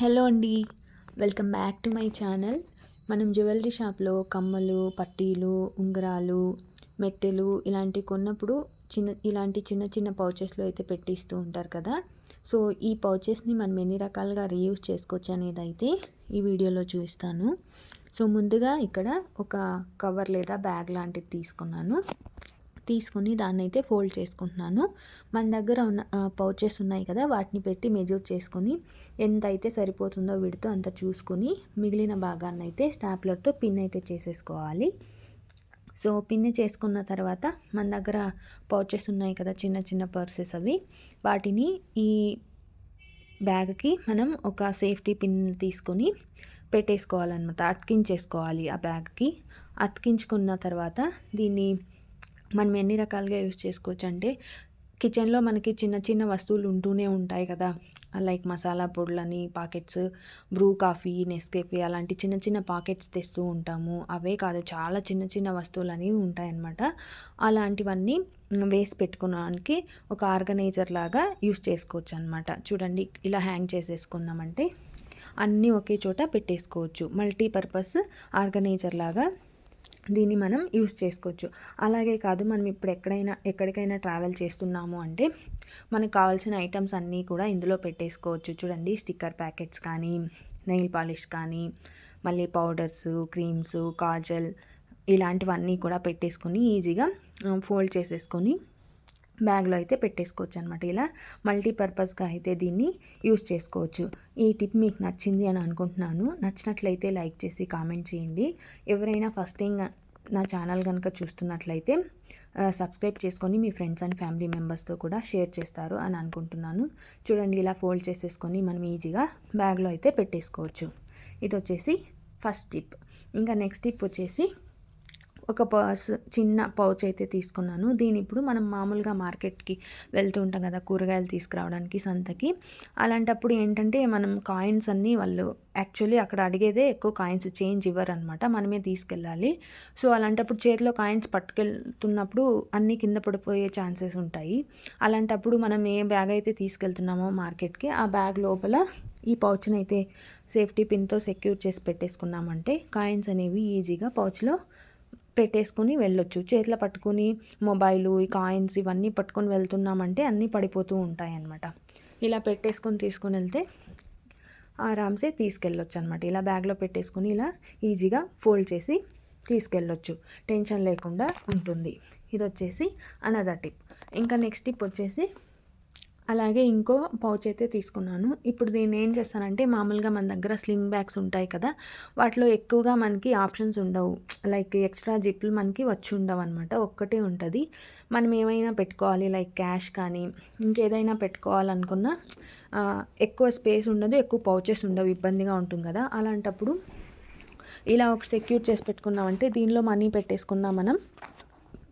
Hello అండి. Welcome back to my channel. మనం jewellery షాప్లో కమ్మలు పట్టీలు ఉంగరాలు మెట్టెలు ఇలాంటివి కొన్నప్పుడు చిన్న ఇలాంటి చిన్న చిన్న పౌచెస్లో అయితే పెట్టిస్తూ ఉంటారు కదా. సో ఈ పౌచెస్ని మనం ఎన్ని రకాలుగా రీయూజ్ చేసుకోవచ్చు అనేది అయితే ఈ వీడియోలో చూపిస్తాను. సో ముందుగా ఇక్కడ ఒక కవర్ లేదా బ్యాగ్ లాంటిది తీసుకున్నాను. తీసుకొని దాన్ని అయితే ఫోల్డ్ చేసుకుంటున్నాను. మన దగ్గర ఉన్న పౌచెస్ ఉన్నాయి కదా వాటిని పెట్టి మెజర్ చేసుకొని ఎంత అయితే సరిపోతుందో విడితో అంత చూసుకొని మిగిలిన భాగాన్ని అయితే స్టాప్లర్తో పిన్ అయితే చేసేసుకోవాలి. సో పిన్ చేసుకున్న తర్వాత మన దగ్గర పౌచెస్ ఉన్నాయి కదా చిన్న చిన్న పర్సెస్ అవి వాటిని ఈ బ్యాగ్కి మనం ఒక సేఫ్టీ పిన్ తీసుకొని పెట్టేసుకోవాలన్నమాట అతికించేసుకోవాలి ఆ బ్యాగ్కి. అతికించుకున్న తర్వాత దీన్ని మనం ఎన్ని రకాలుగా యూస్ చేసుకోవచ్చు అంటే కిచెన్లో మనకి చిన్న చిన్న వస్తువులు ఉంటూనే ఉంటాయి కదా. లైక్ మసాలా పొడులని పాకెట్స్ బ్రూ కాఫీ నెస్కేఫీ అలాంటి చిన్న చిన్న పాకెట్స్ తెస్తూ ఉంటాము. అవే కాదు చాలా చిన్న చిన్న వస్తువులు అనేవి ఉంటాయన్నమాట. అలాంటివన్నీ వేసి పెట్టుకోవడానికి ఒక ఆర్గనైజర్ లాగా యూస్ చేసుకోవచ్చు అనమాట చూడండి ఇలా హ్యాంగ్ చేసేసుకున్నామంటే అన్నీ ఒకే చోట పెట్టేసుకోవచ్చు. మల్టీపర్పస్ ఆర్గనైజర్ లాగా దీన్ని మనం యూస్ చేసుకోవచ్చు. అలాగే కాదు మనం ఇప్పుడు ఎక్కడైనా ఎక్కడికైనా ట్రావెల్ చేస్తున్నాము అంటే మనకు కావాల్సిన ఐటమ్స్ అన్నీ కూడా ఇందులో పెట్టేసుకోవచ్చు. చూడండి స్టిక్కర్ ప్యాకెట్స్ కానీ నెయిల్ పాలిష్ కానీ మళ్ళీ పౌడర్స్ క్రీమ్స్ కాజల్ ఇలాంటివన్నీ కూడా పెట్టేసుకొని ఈజీగా ఫోల్డ్ చేసేసుకొని బ్యాగ్లో అయితే పెట్టేసుకోవచ్చు అనమాట ఇలా మల్టీపర్పస్గా అయితే దీన్ని యూస్ చేసుకోవచ్చు. ఈ టిప్ మీకు నచ్చింది అని అనుకుంటున్నాను. నచ్చినట్లయితే లైక్ చేసి కామెంట్ చేయండి. ఎవరైనా ఫస్ట్ టైం నా ఛానల్ కనుక చూస్తున్నట్లయితే సబ్స్క్రైబ్ చేసుకొని మీ ఫ్రెండ్స్ అండ్ ఫ్యామిలీ మెంబర్స్తో కూడా షేర్ చేస్తారు అని అనుకుంటున్నాను. చూడండి ఇలా ఫోల్డ్ చేసేసుకొని మనం ఈజీగా బ్యాగ్లో అయితే పెట్టేసుకోవచ్చు. ఇది వచ్చేసి ఫస్ట్ టిప్. ఇంకా నెక్స్ట్ టిప్ వచ్చేసి ఒక పర్స్ చిన్న పౌచ్ అయితే తీసుకున్నాను. దీని ఇప్పుడు మనం మామూలుగా మార్కెట్కి వెళ్తూ ఉంటాం కదా కూరగాయలు తీసుకురావడానికి సంతకి. అలాంటప్పుడు ఏంటంటే మనం కాయిన్స్ అన్నీ వాళ్ళు యాక్చువల్లీ అక్కడ అడిగేదే ఎక్కువ కాయిన్స్ చేంజ్ ఇవ్వరు అనమాట మనమే తీసుకెళ్ళాలి. సో అలాంటప్పుడు చేతిలో కాయిన్స్ పట్టుకెళ్తున్నప్పుడు అన్నీ కింద పడిపోయే ఛాన్సెస్ ఉంటాయి. అలాంటప్పుడు మనం ఏ బ్యాగ్ అయితే తీసుకెళ్తున్నామో మార్కెట్కి ఆ బ్యాగ్ లోపల ఈ పౌచ్ని అయితే సేఫ్టీ పిన్తో సెక్యూర్ చేసి పెట్టేసుకున్నామంటే కాయిన్స్ అనేవి ఈజీగా పౌచ్లో పెట్టేసుకుని వెళ్ళొచ్చు. చేతిలో పట్టుకుని మొబైలు ఈ కాయిన్స్ ఇవన్నీ పట్టుకొని వెళ్తున్నామంటే అన్నీ పడిపోతూ ఉంటాయి అన్నమాట ఇలా పెట్టేసుకొని తీసుకొని వెళ్తే ఆరామ్సే తీసుకెళ్ళొచ్చు అనమాట ఇలా బ్యాగ్లో పెట్టేసుకొని ఇలా ఈజీగా ఫోల్డ్ చేసి తీసుకెళ్ళొచ్చు. టెన్షన్ లేకుండా ఉంటుంది. ఇది వచ్చేసి అనదర్ టిప్. ఇంకా నెక్స్ట్ టిప్ వచ్చేసి అలాగే ఇంకో పౌచ్ అయితే తీసుకున్నాను. ఇప్పుడు దీన్ని ఏం చేస్తానంటే మామూలుగా మన దగ్గర స్లింగ్ బ్యాగ్స్ ఉంటాయి కదా వాటిలో ఎక్కువగా మనకి ఆప్షన్స్ ఉండవు. లైక్ ఎక్స్ట్రా జిప్లు మనకి వచ్చి ఉండవు అనమాట ఒక్కటే ఉంటుంది. మనం ఏమైనా పెట్టుకోవాలి లైక్ క్యాష్ కానీ ఇంకేదైనా పెట్టుకోవాలనుకున్నా ఎక్కువ స్పేస్ ఉండదు ఎక్కువ పౌచెస్ ఉండవు ఇబ్బందిగా ఉంటుంది కదా. అలాంటప్పుడు ఇలా ఒక సెక్యూర్ చేసి పెట్టుకున్నామంటే దీనిలో మనీ పెట్టేసుకున్నా మనం.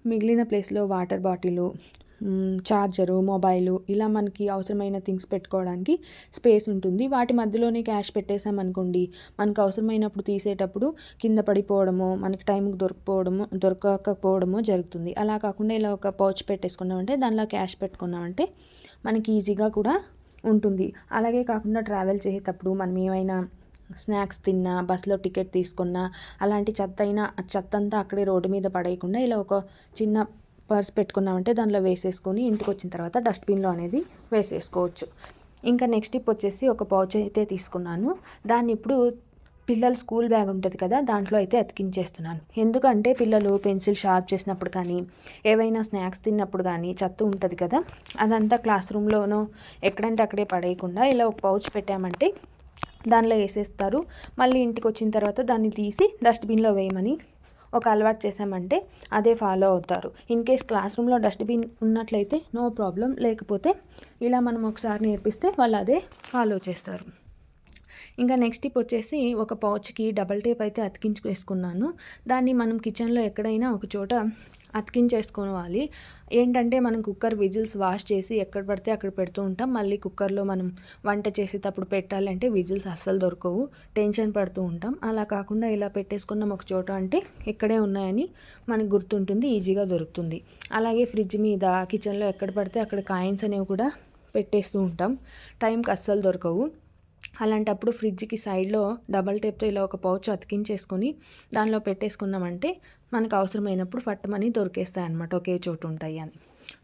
మిగిలిన ప్లేస్లో వాటర్ బాటిల్ ఛార్జరు మొబైలు ఇలా మనకి అవసరమైన థింగ్స్ పెట్టుకోవడానికి స్పేస్ ఉంటుంది. వాటి మధ్యలోనే క్యాష్ పెట్టేసామనుకోండి మనకు అవసరమైనప్పుడు తీసేటప్పుడు కింద పడిపోవడము మనకి టైంకి దొరకపోవడము దొరకకపోవడము జరుగుతుంది. అలా కాకుండా ఇలా ఒక పౌచ్ పెట్టేసుకున్నామంటే దానిలో క్యాష్ పెట్టుకున్నామంటే మనకి ఈజీగా కూడా ఉంటుంది. అలాగే కాకుండా ట్రావెల్ చేసేటప్పుడు మనం ఏమైనా స్నాక్స్ తిన్నా బస్సులో టికెట్ తీసుకున్నా అలాంటి చెత్త అయినా చెత్త అంతా అక్కడే రోడ్డు మీద పడేయకుండా ఇలా ఒక చిన్న పర్స్ పెట్టుకున్నామంటే దానిలో వేసేసుకొని ఇంటికి వచ్చిన తర్వాత డస్ట్బిన్లో అనేది వేసేసుకోవచ్చు. ఇంకా నెక్స్ట్ టిప్ వచ్చేసి ఒక పౌచ్ అయితే తీసుకున్నాను. దాన్ని ఇప్పుడు పిల్లల స్కూల్ బ్యాగ్ ఉంటుంది కదా దాంట్లో అయితే అతికించేస్తున్నాను. ఎందుకంటే పిల్లలు పెన్సిల్ షార్ప్ చేసినప్పుడు కానీ ఏవైనా స్నాక్స్ తిన్నప్పుడు కానీ చెత్త ఉంటుంది కదా అదంతా క్లాస్ రూమ్లోనో ఎక్కడంటే అక్కడే పడేయకుండా ఇలా ఒక పౌచ్ పెట్టామంటే దానిలో వేసేస్తారు. మళ్ళీ ఇంటికి వచ్చిన తర్వాత దాన్ని తీసి డస్ట్బిన్లో వేయమని ఒక అలవాటు చేసామంటే అదే ఫాలో అవుతారు. ఇన్ కేస్ క్లాస్ రూమ్లో డస్ట్బిన్ ఉన్నట్లయితే నో ప్రాబ్లం లేకపోతే ఇలా మనం ఒకసారి నేర్పిస్తే వాళ్ళు అదే ఫాలో చేస్తారు. ఇంకా నెక్స్ట్ టిప్ వచ్చేసి ఒక పౌచ్కి డబల్ టేప్ అయితే అతికించి వేసుకున్నాను. దాన్ని మనం కిచెన్లో ఎక్కడైనా ఒక చోట అతికించేసుకోవాలి ఏంటంటే మనం కుక్కర్ విజిల్స్ వాష్ చేసి ఎక్కడ పడితే అక్కడ పెడుతూ ఉంటాం. మళ్ళీ కుక్కర్లో మనం వంట చేసేటప్పుడు పెట్టాలంటే విజిల్స్ అస్సలు దొరకవు. టెన్షన్ పడుతూ ఉంటాం. అలా కాకుండా ఇలా పెట్టేసుకున్నాం ఒక చోట అంటే ఇక్కడే ఉన్నాయని మనకు గుర్తుంటుంది. ఈజీగా దొరుకుతుంది. అలాగే ఫ్రిడ్జ్ మీద కిచెన్లో ఎక్కడ పడితే అక్కడ కాయిన్స్ అనేవి కూడా పెట్టేస్తూ ఉంటాం. టైంకి అస్సలు దొరకవు. అలాంటప్పుడు ఫ్రిడ్జ్కి సైడ్లో డబల్ టేప్తో ఇలా ఒక పౌచ్ అతికించేసుకొని దానిలో పెట్టేసుకున్నామంటే మనకు అవసరమైనప్పుడు ఫట్టమని దొరికేస్తాయి అనమాట ఒకే చోటు ఉంటాయి అని.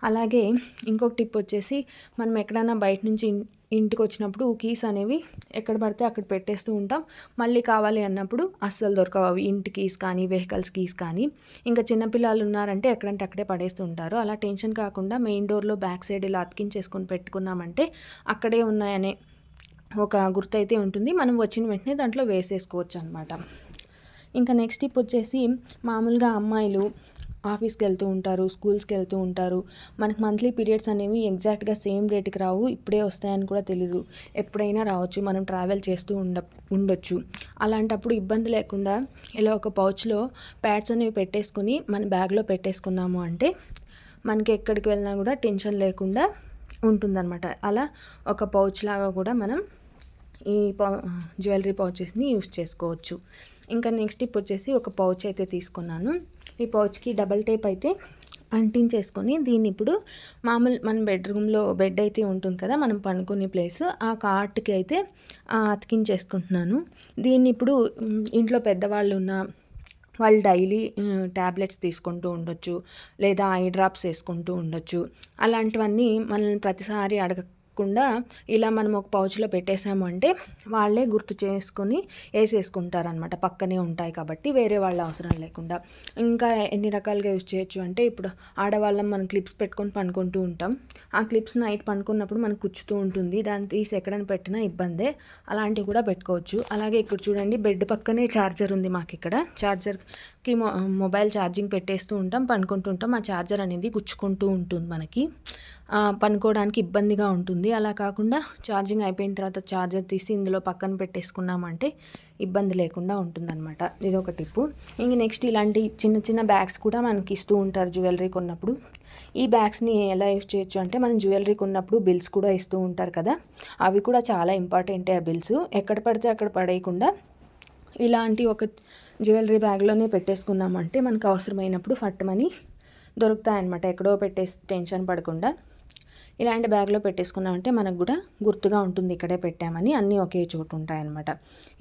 అలాగే ఇంకొక టిప్ వచ్చేసి మనం ఎక్కడైనా బయట నుంచి ఇంటికి వచ్చినప్పుడు కీస్ అనేవి ఎక్కడ పడితే అక్కడ పెట్టేస్తూ ఉంటాం. మళ్ళీ కావాలి అన్నప్పుడు అస్సలు దొరకవు. అవి ఇంటి కీస్ కానీ వెహికల్స్ కీస్ కానీ. ఇంకా చిన్నపిల్లలు ఉన్నారంటే ఎక్కడంటే అక్కడే పడేస్తూ ఉంటారు. అలా టెన్షన్ కాకుండా మెయిన్ డోర్లో బ్యాక్ సైడ్ ఇలా అతికించేసుకొని పెట్టుకున్నామంటే అక్కడే ఉన్నాయనే ఒక గుర్తు అయితే ఉంటుంది. మనం వచ్చిన వెంటనే దాంట్లో వేసేసుకోవచ్చు అనమాట ఇంకా నెక్స్ట్ టిప్ వచ్చేసి మామూలుగా అమ్మాయిలు ఆఫీస్కి వెళ్తూ ఉంటారు స్కూల్స్కి వెళ్తూ ఉంటారు. మనకు మంత్లీ పీరియడ్స్ అనేవి ఎగ్జాక్ట్గా సేమ్ డేట్కి రావు. ఇప్పుడే వస్తాయని కూడా తెలియదు ఎప్పుడైనా రావచ్చు. మనం ట్రావెల్ చేస్తూ ఉండ ఉండొచ్చు. అలాంటప్పుడు ఇబ్బంది లేకుండా ఇలా ఒక పౌచ్లో ప్యాడ్స్ అనేవి పెట్టేసుకుని మన బ్యాగ్లో పెట్టేసుకున్నాము అంటే మనకి ఎక్కడికి వెళ్ళినా కూడా టెన్షన్ లేకుండా ఉంటుందన్నమాట అలా ఒక పౌచ్ లాగా కూడా మనం ఈ పౌ జ్యువెలరీ పౌచెస్ని యూస్ చేసుకోవచ్చు. ఇంకా నెక్స్ట్ ఇప్పుడు వచ్చేసి ఒక పౌచ్ అయితే తీసుకున్నాను. ఈ పౌచ్కి డబల్ టేప్ అయితే అంటించేసుకొని దీన్ని ఇప్పుడు మామూలు మన బెడ్రూమ్లో బెడ్ అయితే ఉంటుంది కదా మనం పనుకునే ప్లేస్ ఆ కార్ట్కి అయితే అతికించేసుకుంటున్నాను. దీన్ని ఇప్పుడు ఇంట్లో పెద్దవాళ్ళు ఉన్న వాళ్ళు డైలీ ట్యాబ్లెట్స్ తీసుకుంటూ ఉండొచ్చు లేదా ఐ డ్రాప్స్ వేసుకుంటూ ఉండొచ్చు. అలాంటివన్నీ మనల్ని ప్రతిసారి అడగ కాకుండా ఇలా మనం ఒక పౌచ్లో పెట్టేసాము అంటే వాళ్ళే గుర్తు చేసుకొని వేసేసుకుంటారనమాట పక్కనే ఉంటాయి కాబట్టి వేరే వాళ్ళ అవసరం లేకుండా. ఇంకా ఎన్ని రకాలుగా యూజ్ చేయొచ్చు అంటే ఇప్పుడు ఆడవాళ్ళం మనం క్లిప్స్ పెట్టుకొని పనుకుంటూ ఉంటాం. ఆ క్లిప్స్ నైట్ పనుకున్నప్పుడు మనకు కుచ్చుతూ ఉంటుంది. దాన్ని తీసి ఎక్కడైనా పెట్టినా ఇబ్బందే. అలాంటివి కూడా పెట్టుకోవచ్చు. అలాగే ఇక్కడ చూడండి బెడ్ పక్కనే ఛార్జర్ ఉంది మాకు ఇక్కడ. ఛార్జర్కి మొబైల్ ఛార్జింగ్ పెట్టేస్తూ ఉంటాం పనుకుంటూ ఉంటాం. ఆ ఛార్జర్ అనేది గుచ్చుకుంటూ ఉంటుంది మనకి. పనుకోవడానికి ఇబ్బందిగా ఉంటుంది. అలా కాకుండా ఛార్జింగ్ అయిపోయిన తర్వాత ఛార్జర్ తీసి ఇందులో పక్కన పెట్టేసుకున్నామంటే ఇబ్బంది లేకుండా ఉంటుందన్నమాట. ఇది ఒక టిప్పు. ఇంక నెక్స్ట్ ఇలాంటి చిన్న చిన్న బ్యాగ్స్ కూడా మనకి ఇస్తూ ఉంటారు జ్యువెలరీ కొన్నప్పుడు. ఈ బ్యాగ్స్ని ఎలా యూజ్ చేయొచ్చు అంటే మనం జ్యువెలరీ కొన్నప్పుడు బిల్స్ కూడా ఇస్తూ ఉంటారు కదా. అవి కూడా చాలా ఇంపార్టెంటే ఆ బిల్స్. ఎక్కడ పడితే అక్కడ పడేయకుండా ఇలాంటి ఒక జ్యువెలరీ బ్యాగ్లోనే పెట్టేసుకున్నామంటే మనకు అవసరమైనప్పుడు ఫట్టమని దొరుకుతాయన్నమాట. ఎక్కడో పెట్టేసి టెన్షన్ పడకుండా. ఇలాంటి బ్యాగ్లో పెట్టేసుకున్నామంటే మనకు కూడా గుర్తుగా ఉంటుంది ఇక్కడే పెట్టామని. అన్నీ ఒకే చోటు ఉంటాయన్నమాట.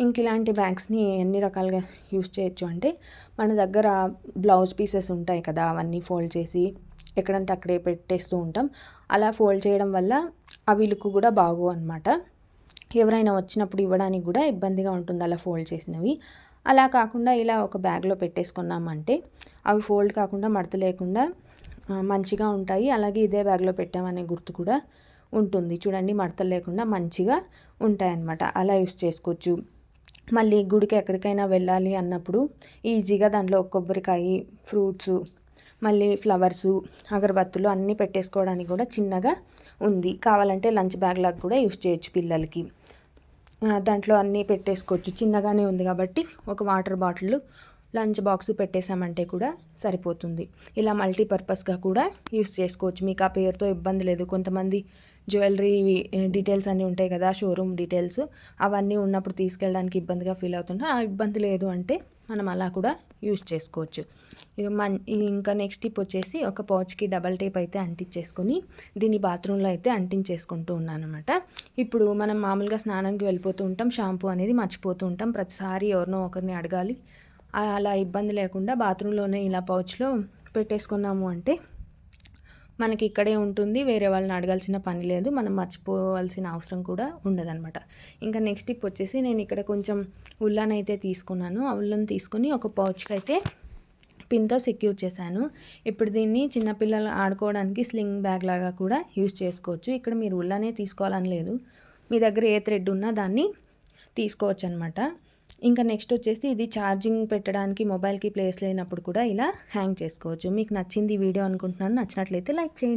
ఇంక ఇలాంటి బ్యాగ్స్ని ఎన్ని రకాలుగా యూస్ చేయొచ్చు అంటే మన దగ్గర బ్లౌజ్ పీసెస్ ఉంటాయి కదా అవన్నీ ఫోల్డ్ చేసి ఎక్కడంటే అక్కడే పెట్టేస్తూ ఉంటాం. అలా ఫోల్డ్ చేయడం వల్ల అవి లుక్ కూడా బాగు అనమాట ఎవరైనా వచ్చినప్పుడు ఇవ్వడానికి కూడా ఇబ్బందిగా ఉంటుంది అలా ఫోల్డ్ చేసినవి. అలా కాకుండా ఇలా ఒక బ్యాగ్లో పెట్టేసుకున్నామంటే అవి ఫోల్డ్ కాకుండా మడత లేకుండా మంచిగా ఉంటాయి. అలాగే ఇదే బ్యాగ్లో పెట్టామనే గుర్తు కూడా ఉంటుంది. చూడండి మడతలు లేకుండా మంచిగా ఉంటాయన్నమాట. అలా యూస్ చేసుకోవచ్చు. మళ్ళీ గుడికి ఎక్కడికైనా వెళ్ళాలి అన్నప్పుడు ఈజీగా దాంట్లో కొబ్బరికాయ ఫ్రూట్స్ మళ్ళీ ఫ్లవర్సు అగరబత్తులు అన్నీ పెట్టేసుకోవడానికి కూడా చిన్నగా ఉంది. కావాలంటే లంచ్ బ్యాగ్ లాగా కూడా యూస్ చేయొచ్చు పిల్లలకి. దాంట్లో అన్నీ పెట్టేసుకోవచ్చు. చిన్నగానే ఉంది కాబట్టి ఒక వాటర్ బాటిల్ లంచ్ బాక్స్ పెట్టేసామంటే కూడా సరిపోతుంది. ఇలా మల్టీపర్పస్గా కూడా యూస్ చేసుకోవచ్చు. మీకు ఆ పేరుతో ఇబ్బంది లేదు. కొంతమంది జ్యువెలరీ డీటెయిల్స్ అన్నీ ఉంటాయి కదా షోరూమ్ డీటెయిల్స్ అవన్నీ ఉన్నప్పుడు తీసుకెళ్ళడానికి ఇబ్బందిగా ఫీల్ అవుతుంటే ఆ ఇబ్బంది లేదు అంటే మనం అలా కూడా యూస్ చేసుకోవచ్చు. మన్ ఇంకా నెక్స్ట్ టిప్ వచ్చేసి ఒక పౌచ్కి డబల్ టేప్ అయితే అంటించేసుకొని దీన్ని బాత్రూంలో అయితే అంటించేసుకుంటూ ఉన్నాను అనమాట ఇప్పుడు మనం మామూలుగా స్నానానికి వెళ్ళిపోతూ ఉంటాం షాంపూ అనేది మర్చిపోతూ ఉంటాం. ప్రతిసారి ఎవరినో ఒకరిని అడగాలి. అలా ఇబ్బంది లేకుండా బాత్రూంలోనే ఇలా పౌచ్లో పెట్టేసుకున్నాము అంటే మనకి ఇక్కడే ఉంటుంది వేరే వాళ్ళని అడగాల్సిన పని లేదు మనం మర్చిపోవాల్సిన అవసరం కూడా ఉండదన్నమాట. ఇంకా నెక్స్ట్ టిప్ వచ్చేసి నేను ఇక్కడ కొంచెం ఉల్లనైతే తీసుకున్నాను. ఆ ఉల్లన్ తీసుకుని ఒక పౌచ్కి అయితే పిన్తో సెక్యూర్ చేశాను. ఇప్పుడు దీన్ని చిన్నపిల్లలు ఆడుకోవడానికి స్లింగ్ బ్యాగ్ లాగా కూడా యూజ్ చేసుకోవచ్చు. ఇక్కడ మీరు ఉల్లనే తీసుకోవాలని లేదు. మీ దగ్గర ఏ థ్రెడ్ ఉన్నా దాన్ని తీసుకోవచ్చు అనమాట ఇంకా నెక్స్ట్ వచ్చేసి ఇది ఛార్జింగ్ పెట్టడానికి మొబైల్కి ప్లేస్ లేనప్పుడు కూడా ఇలా హ్యాంగ్ చేసుకోవచ్చు. మీకు నచ్చింది వీడియో అనుకుంటున్నాను. నచ్చినట్లయితే లైక్ చేయండి.